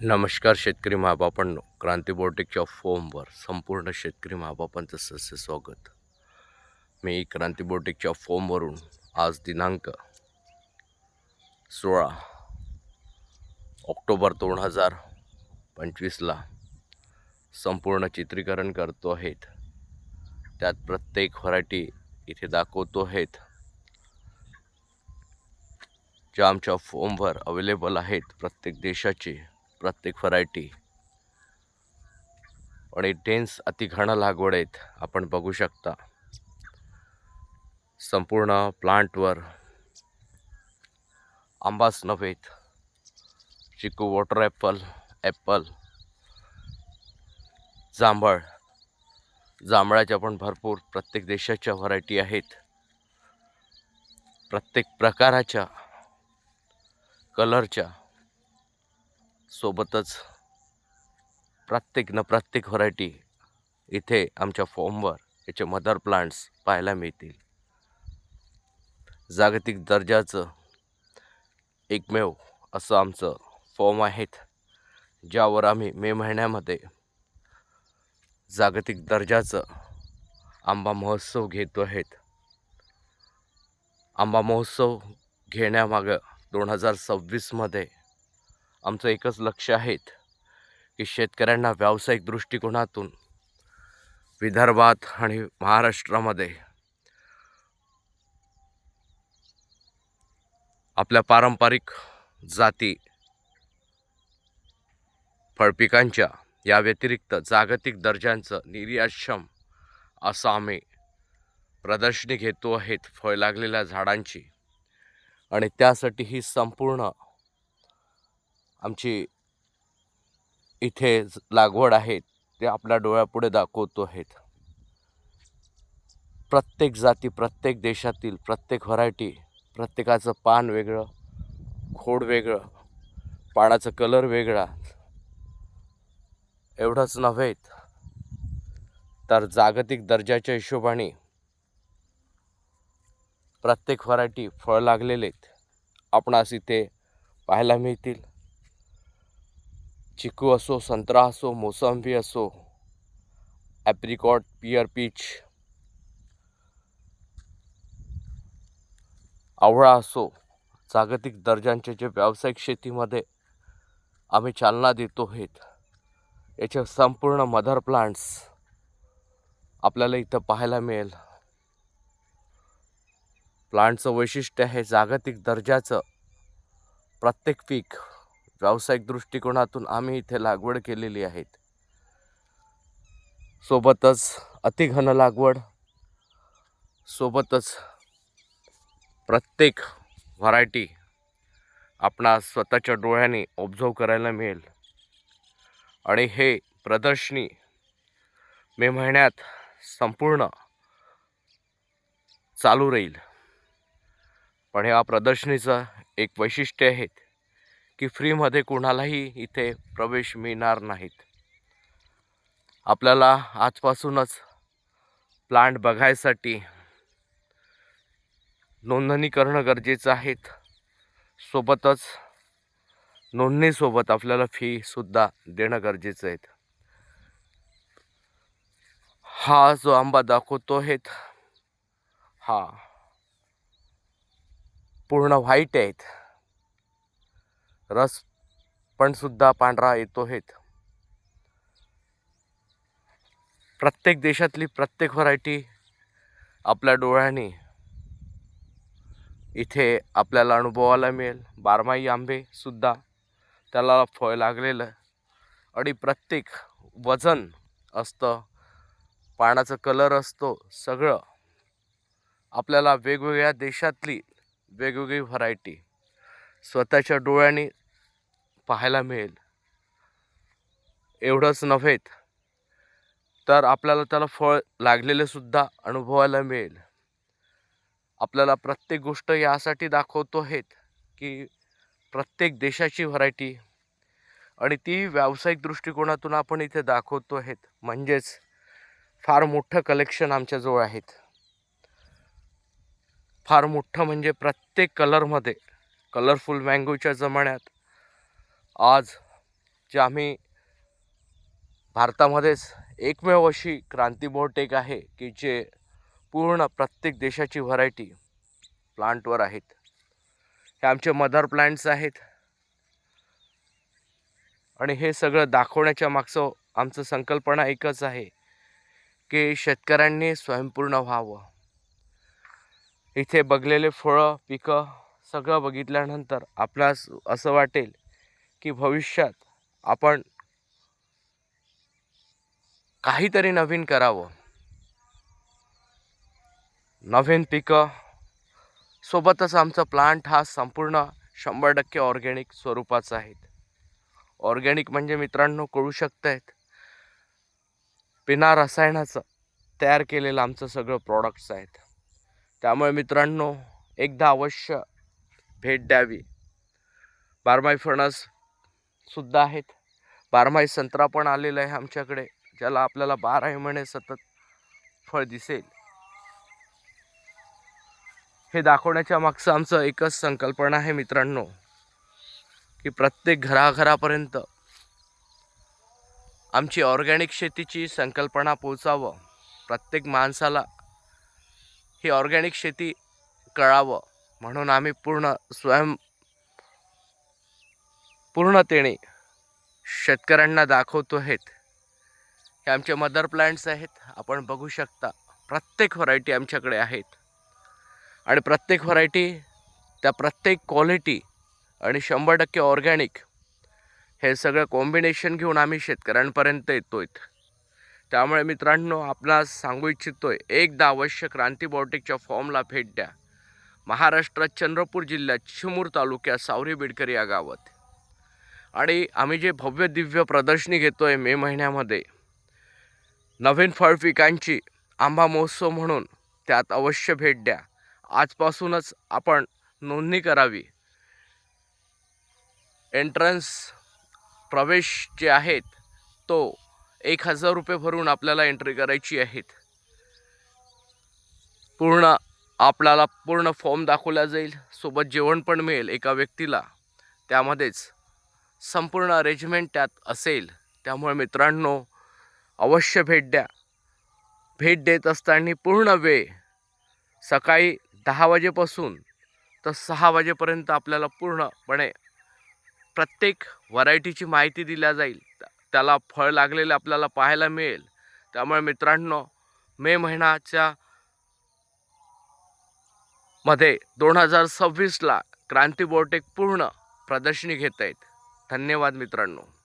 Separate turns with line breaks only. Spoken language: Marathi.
नमस्कार शेतकरी महाबापांनो क्रांती बोर्टेकच्या फॉर्मवर संपूर्ण शेतकरी महाबापांचं सस्य स्वागत. मी क्रांती बोर्टेकच्या फॉर्मवरून आज दिनांक सोळा ऑक्टोबर दोन हजार पंचवीसला संपूर्ण चित्रीकरण करतो आहेत. त्यात प्रत्येक व्हरायटी इथे दाखवतो आहेत. ज्या आमच्या फॉर्मवर अवेलेबल आहेत प्रत्येक देशाची प्रत्येक व्हरायटी आणि डेन्स अतिघन लागवड आहेत आपण बघू शकता. संपूर्ण प्लांटवर आंबाच नव्हेत. चिकू वॉटर ॲपल ॲपल जांभळ. जांभळाच्या पण भरपूर प्रत्येक देशाच्या व्हरायटी आहेत. प्रत्येक प्रकाराच्या कलरच्या सोबतच प्रत्येक न प्रत्येक व्हरायटी इथे आमच्या फॉर्मवर याचे मदर प्लांट्स पाहायला मिळतील. जागतिक दर्जाचं एकमेव असं आमचं फॉर्म आहेत ज्यावर आम्ही मे महिन्यामध्ये जागतिक दर्जाचं आंबा महोत्सव घेतो आहेत. आंबा महोत्सव घेण्यामागं दोन हजार सव्वीसमध्ये आमचं एकच लक्ष आहेत की शेतकऱ्यांना व्यावसायिक दृष्टिकोनातून विदर्भात आणि महाराष्ट्रामध्ये आपल्या पारंपरिक जाती फळपिकांच्या या व्यतिरिक्त जागतिक दर्जांचं निर्याक्षम असं आम्ही प्रदर्शनी घेतो आहेत फळ लागलेल्या झाडांची. आणि त्यासाठी ही संपूर्ण आमची इथे लागवड आहे ते आपल्या डोळ्यापुढे दाखवतो आहेत. प्रत्येक जाती प्रत्येक देशातील प्रत्येक व्हरायटी प्रत्येकाचं पान वेगळं खोड वेगळं पानाचं कलर वेगळा एवढंच नव्हे तर जागतिक दर्जाच्या हिशोबाने प्रत्येक व्हरायटी फळ लागलेलेत आपणास इथे पाहायला मिळतील. चिकू असो संत्रा असो मोसंबी असो ॲप्रिकॉट पियर पीच आवळा असो जागतिक दर्जांचे जे व्यावसायिक शेतीमध्ये आम्ही चालना देतो आहेत याचे संपूर्ण मदर प्लांट्स आपल्याला इथं पाहायला मिळेल. प्लांटचं वैशिष्ट्य आहे जागतिक दर्जाचं प्रत्येक पीक. व्यावसायिक दृष्टिकोनातून आम्ही इथे लागवड केलेली आहेत. सोबतच अतिघन लागवड सोबतच प्रत्येक व्हरायटी आपणा स्वतःच्या डोळ्याने ऑब्झर्व करायला मिळेल. आणि हे प्रदर्शनी मे महिन्यात संपूर्ण चालू राहील. पण ह्या प्रदर्शनीचं एक वैशिष्ट्य आहे. की फ्रीमध्ये कुणालाही इथे प्रवेश मिळणार नाहीत. आपल्याला आजपासूनच प्लांट बघायसाठी नोंदणी करणं गरजेचं आहे. सोबतच नोंदणीसोबत आपल्याला फीसुद्धा देणं गरजेचं आहे. हा जो आंबा दाखवतो आहेत हा पूर्ण व्हाईट आहेत रस पण सुद्धा पांढरा येतो आहेत प्रत्येक देशातली प्रत्येक व्हरायटी आपल्या डोळ्यांनी इथे आपल्याला अनुभवायला मिळेल. बारमाही आंबे सुद्धा त्याला फळ लागलेलं. आणि प्रत्येक वजन असतं पानाचं कलर असतो सगळं आपल्याला वेगवेगळ्या देशातली वेगवेगळी व्हरायटी स्वतःच्या डोळ्यांनी पाहायला मिळेल. एवढंच नव्हे तर आपल्याला त्याला फळ लागलेलेसुद्धा अनुभवायला मिळेल. आपल्याला प्रत्येक गोष्ट यासाठी दाखवतो आहेत की प्रत्येक देशाची व्हरायटी आणि ती व्यावसायिक दृष्टिकोनातून आपण इथे दाखवतो आहेत म्हणजेच फार मोठं कलेक्शन आमच्याजवळ आहेत. फार मोठं म्हणजे प्रत्येक कलरमध्ये कलरफुल मँगोच्या जमान्यात आज जे आम्ही भारतामध्येच एकमेव अशी क्रांती बोटेक आहे की जे पूर्ण प्रत्येक देशाची व्हरायटी प्लांटवर आहेत. हे आमचे मदर प्लांट्स आहेत. आणि हे सगळं दाखवण्याच्या मागचं आमचं संकल्पना एकच आहे की शेतकऱ्यांनी स्वयंपूर्ण व्हावं. इथे बघलेले फळं पिकं सगळं बघितल्यानंतर आपणास असं वाटेल की भविष्यात आपण काहीतरी नवीन करावं. नवीन पिकं. सोबतच आमचा प्लांट हा संपूर्ण शंभर टक्के ऑर्गॅनिक स्वरूपाचा आहे. ऑर्गॅनिक म्हणजे मित्रांनो कळू शकतायत. बिना रसायनाचं तयार केलेलं आमचं सगळं प्रॉडक्ट्स आहेत. त्यामुळे मित्रांनो एकदा अवश्य भेट द्यावी. बारमाई फणस सुद्धा आहेत. बारमाही संत्रा पण आलेला आहे आमच्याकडे ज्याला आपल्याला बाराही महिने सतत फळ दिसेल. हे दाखवण्याच्या मागचं आमचं एकच संकल्पना आहे मित्रांनो की प्रत्येक घराघरापर्यंत आमची ऑर्गॅनिक शेतीची संकल्पना पोचावं प्रत्येक माणसाला ही ऑर्गॅनिक शेती कळावं म्हणून आम्ही पूर्ण स्वयं पूर्णतेने शेतकऱ्यांना दाखवतो आहेत हे आमचे मदर प्लांट्स आहेत. आपण बघू शकता प्रत्येक व्हरायटी आमच्याकडे आहेत. आणि प्रत्येक व्हरायटी त्या प्रत्येक क्वालिटी आणि शंभर टक्के ऑर्गॅनिक हे सगळं कॉम्बिनेशन घेऊन आम्ही शेतकऱ्यांपर्यंत येतो आहेत त्यामुळे मित्रांनो आपणास सांगू इच्छितो आहे एकदा अवश्य क्रांती बॉटिकच्या फॉर्मला भेट द्या. महाराष्ट्रात चंद्रपूर जिल्ह्यात चिमूर तालुक्यात सावरी बिडकर या गावात. आणि आम्ही जे भव्य दिव्य प्रदर्शनी घेतो आहे मे महिन्यामध्ये नवीन फळ पिकांची आंबा महोत्सव म्हणून त्यात अवश्य भेट द्या. आजपासूनच आपण नोंदणी करावी. एंट्रन्स प्रवेश जे आहेत तो एक हजार रुपये भरून आपल्याला एंट्री करायची आहेत. पूर्ण आपल्याला पूर्ण फॉर्म दाखवला जाईल. सोबत जेवण पण मिळेल एका व्यक्तीला. त्यामध्येच संपूर्ण अरेंजमेंट त्यात असेल. त्यामुळे मित्रांनो अवश्य भेट द्या. भेट देत असताना पूर्ण वेळ सकाळी दहा वाजेपासून तर सहा वाजेपर्यंत आपल्याला पूर्णपणे प्रत्येक व्हरायटीची माहिती दिल्या जाईल. त्याला फळ लागलेले आपल्याला पाहायला मिळेल. त्यामुळे मित्रांनो मे महिन्याच्या मध्ये दोन हजार सव्वीसला क्रांती बोटेक पूर्ण प्रदर्शनी घेत आहेत धन्यवाद मित्रांनो.